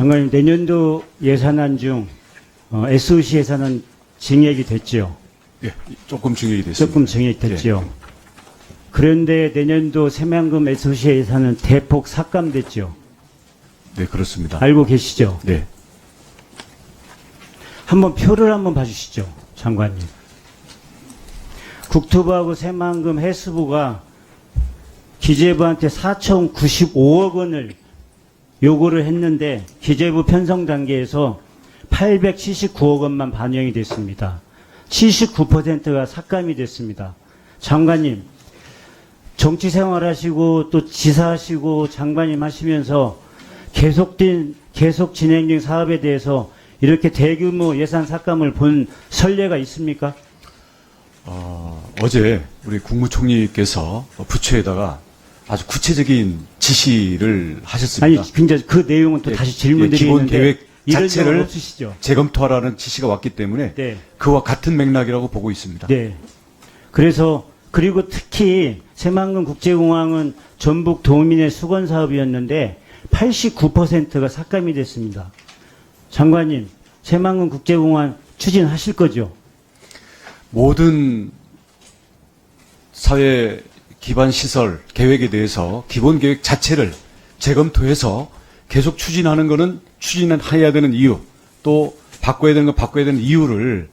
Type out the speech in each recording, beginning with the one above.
장관님 내년도 예산안 중 어, SOC 예산은 증액이 됐죠. 예, 조금 증액이 됐습니다. 조금 증액됐죠. 그런데 내년도 새만금 SOC 예산은 대폭 삭감됐죠. 네, 그렇습니다. 알고 계시죠? 네. 한번 표를 한번 봐주시죠, 장관님. 국토부하고 새만금 해수부가 기재부한테 4,095억 원을 요구를 했는데 기재부 편성 단계에서 879억 원만 반영이 됐습니다. 79%가 삭감이 됐습니다. 장관님, 정치 생활하시고 또 지사하시고 장관님 하시면서 계속된 계속 진행 중 사업에 대해서 이렇게 대규모 예산 삭감을 본 선례가 있습니까? 어, 어제 우리 국무총리께서 부처에다가 아주 구체적인 지시를 아니 하셨습니다. 굉장히 그 내용은 또 예, 다시 예, 질문드리는데 기본 계획 자체를? 재검토하라는 지시가 왔기 때문에 네, 그와 같은 맥락이라고 보고 있습니다. 네. 그래서 그리고 특히 새만금 국제공항은 전북 도민의 수건 사업이었는데 89%가 삭감이 됐습니다. 장관님, 새만금 국제공항 추진하실 거죠? 모든 사회 기반 시설 계획에 대해서 기본 계획 자체를 재검토해서 계속 추진하는 것은 추진은 해야 되는 이유 또 바꿔야 되는 건 바꿔야 되는 이유를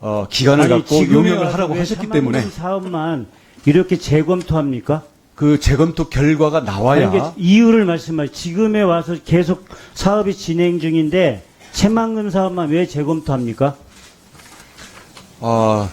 어, 기간을 갖고 지금에 용역을 하라고 왜 하셨기 때문에 사업만 이렇게 재검토합니까? 그 재검토 결과가 나와야 아니, 이유를 말씀하시. 지금에 와서 계속 사업이 진행 중인데 새만금 사업만 왜 재검토합니까? 아,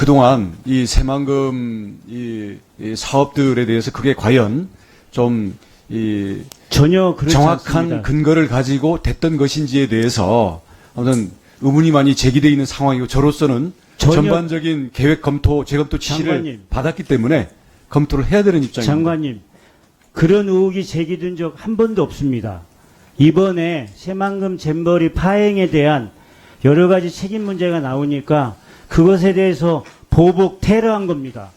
그동안 이 새만금 이, 이 사업들에 대해서 그게 과연 좀 이 전혀 그렇지 정확한 않습니다. 근거를 가지고 됐던 것인지에 대해서 아무튼 의문이 많이 제기되어 있는 상황이고 저로서는 전반적인 계획 검토, 재검토 지시를 장관님. 받았기 때문에 검토를 해야 되는 입장입니다. 장관님, 그런 의혹이 제기된 적 한 번도 없습니다. 이번에 새만금 잼버리 파행에 대한 여러 가지 책임 문제가 나오니까 그것에 대해서 보복 테러한 겁니다.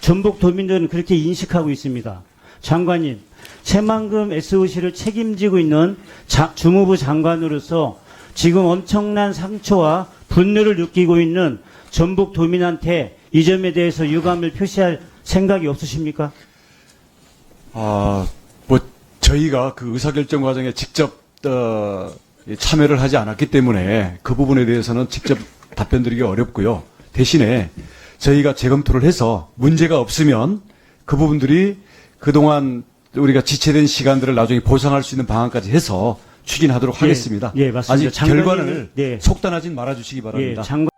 전북 도민들은 그렇게 인식하고 있습니다. 장관님, 새만금 SOC를 책임지고 있는 자- 주무부 장관으로서 지금 엄청난 상처와 분노를 느끼고 있는 전북 도민한테 이 점에 대해서 유감을 표시할 생각이 없으십니까? 아, 뭐 저희가 그 의사결정 과정에 직접 어, 참여를 하지 않았기 때문에 그 부분에 대해서는 직접 답변 드리기 어렵고요. 대신에 저희가 재검토를 해서 문제가 없으면 그 부분들이 그동안 우리가 지체된 시간들을 나중에 보상할 수 있는 방안까지 해서 추진하도록 예, 하겠습니다. 예, 맞습니다. 아직 장관님이- 결과를 네. 속단하진 말아주시기 바랍니다. 예, 장관